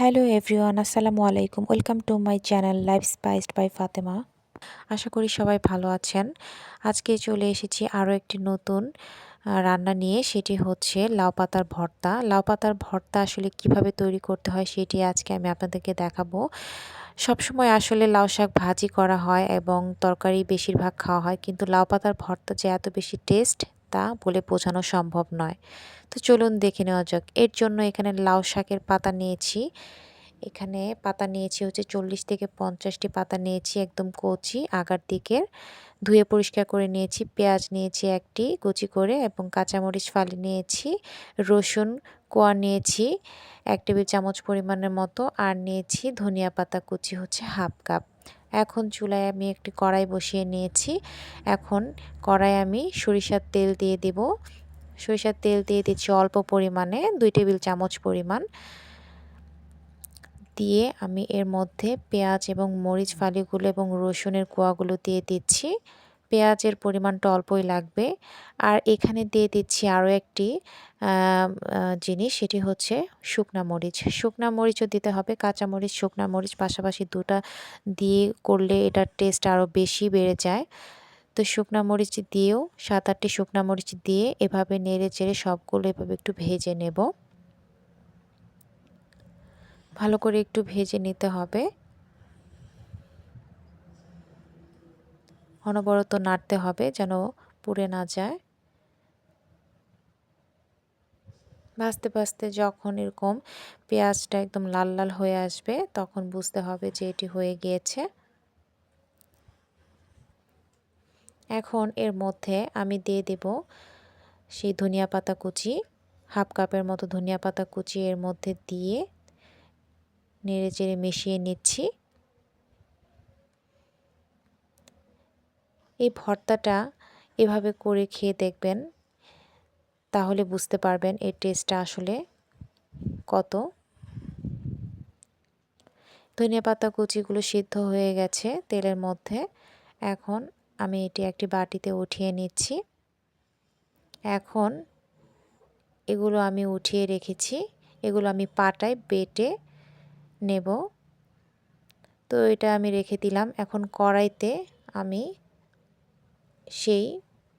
Hello everyone, আসসালামু আলাইকুম। Welcome to my channel life spiced by Fatema. আশা করি সবাই ভালো আছেন। আজকে চলে এসেছি আরও একটি নতুন রান্না নিয়ে। সেটি হচ্ছে লাউ পাতার ভর্তা। লাউ পাতার ভর্তা আসলে কীভাবে তৈরি করতে হয় সেটি আজকে আমি আপনাদেরকে দেখাবো। সবসময় আসলে লাউ শাক ভাজি করা হয় এবং তরকারি বেশিরভাগ খাওয়া হয়, কিন্তু লাউ পাতার ভর্তা যে এত বেশি টেস্ট তা বলে বোঝানো সম্ভব নয়। তো চলুন দেখে নেওয়া যাক। এর জন্য এখানে লাউ শাকের পাতা নিয়েছি। এখানে পাতা নিয়েছি হচ্ছে চল্লিশ থেকে পঞ্চাশটি পাতা নিয়েছি একদম কচি আগার দিকের। ধুয়ে পরিষ্কার করে নিয়েছি, পেঁয়াজ নিয়েছি একটি কুচি করে এবং কাঁচামরিচ ফালি নিয়েছি, রসুন কোয়া নিয়েছি, এক টেবিল চামচ পরিমাণের মতো, আর নিয়েছি ধনিয়া পাতা কুচি হচ্ছে হাফ কাপ। এখন চুলায় আমি একটি কড়াই বসিয়ে নিয়েছি। এখন কড়াই আমি সরিষার তেল দিয়ে দেব। সরিষার তেল দিয়ে দিচ্ছি অল্প পরিমাণে, দুই টেবিল চামচ পরিমাণ। দিয়ে আমি এর মধ্যে পেঁয়াজ এবং মরিচ, ফালিগুলো এবং রসুনের কোয়াগুলো দিয়ে দিচ্ছি। পেঁয়াজের পরিমাণটা অল্পই লাগবে। আর এখানে দিয়ে দিচ্ছি আরও একটি জিনিস, সেটি হচ্ছে শুকনা মরিচ। শুকনা মরিচও দিতে হবে, কাঁচা মরিচ, শুকনা মরিচ পাশাপাশি দুটা দিয়ে করলে এটার টেস্ট আরও বেশি বেড়ে যায়। তো শুকনা মরিচ দিয়েও, সাত আটটি শুকনা মরিচ দিয়ে এভাবে নেড়ে চেড়ে সবগুলো এভাবে একটু ভেজে নেব। ভালো করে একটু ভেজে নিতে হবে। অনবরত নাড়তে হবে যেন পুড়ে না যায়। ভাজতে ভাজতে যখন এরকম পেঁয়াজটা একদম লাল লাল হয়ে আসবে, তখন বুঝতে হবে যে এটি হয়ে গিয়েছে। এখন এর মধ্যে আমি দিয়ে দেব সেই ধনিয়া পাতা কুচি, হাফ কাপের মতো ধনিয়া পাতা কুচি এর মধ্যে দিয়ে নেড়ে চেড়ে মিশিয়ে নিচ্ছি। এই ভর্তাটা এভাবে করে খেয়ে দেখবেন, তাহলে বুঝতে পারবেন এর টেস্টটা আসলে কত। ধনিয়া পাতা কুচিগুলো সিদ্ধ হয়ে গেছে তেলের মধ্যে। এখন আমি এটি একটি বাটিতে উঠিয়ে নিচ্ছি। এখন এগুলো আমি উঠিয়ে রেখেছি। এগুলো আমি পাটায় বেটে নেব। তো এটা আমি রেখে দিলাম। এখন কড়াইতে আমি সেই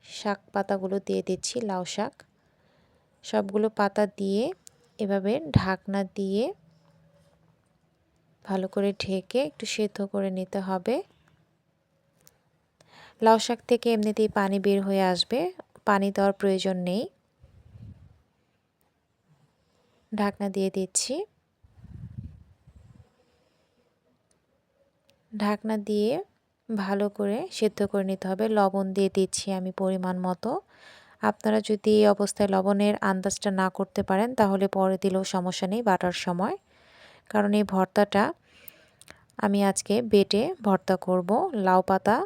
শাক পাতাগুলো দিয়ে দিচ্ছি, লাউ শাক। সবগুলো পাতা দিয়ে এভাবে ঢাকনা দিয়ে ভালো করে ঢেকে একটু সেদ্ধ করে নিতে হবে। লাউ শাক থেকে এমনিতেই পানি বের হয়ে আসবে, পানি দেওয়ার প্রয়োজন নেই। ঢাকনা দিয়ে দিচ্ছি। ঢাকনা দিয়ে ভালো করে সেদ্ধ করে নিতে হবে। লবণ দিয়ে দিচ্ছি আমি পরিমাণ মতো। আপনারা যদি এই অবস্থায় লবণের আন্দাজটা না করতে পারেন, তাহলে পরে দিলেও সমস্যা নেই বাটার সময়। কারণ এই ভর্তাটা আমি আজকে বেটে ভর্তা করব লাউ পাতা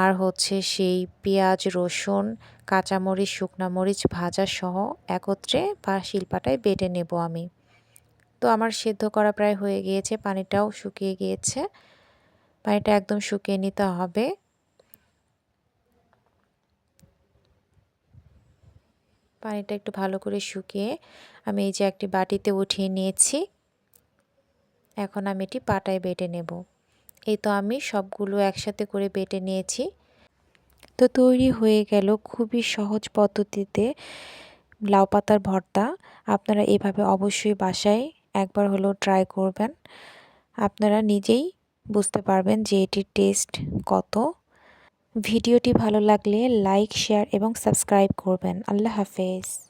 আর হচ্ছে সেই পেঁয়াজ, রসুন, কাঁচামরিচ, শুকনা মরিচ ভাজা সহ একত্রে বা শিলপাটায় বেটে নেব আমি। তো আমার সেদ্ধ করা প্রায় হয়ে গিয়েছে, পানিটাও শুকিয়ে গিয়েছে। পানিটা একদম শুকিয়ে নিতে হবে। পানিটা একটু ভালো করে শুকিয়ে আমি এই যে একটি বাটিতে উঠিয়ে নিয়েছি। এখন আমি এটি পাটায় বেটে নেব। এই তো আমি সবগুলো একসাথে করে বেটে নিয়েছি। তো তৈরি হয়ে গেল খুবই সহজ পদ্ধতিতে লাউ পাতার ভর্তা। আপনারা এভাবে অবশ্যই বাসায় একবার হলেও ট্রাই করবেন। আপনারা নিজেই বুঝতে পারবেন যে এটির টেস্ট কত। ভিডিওটি ভালো লাগলে লাইক, শেয়ার এবং সাবস্ক্রাইব করবেন। আল্লাহ হাফেজ।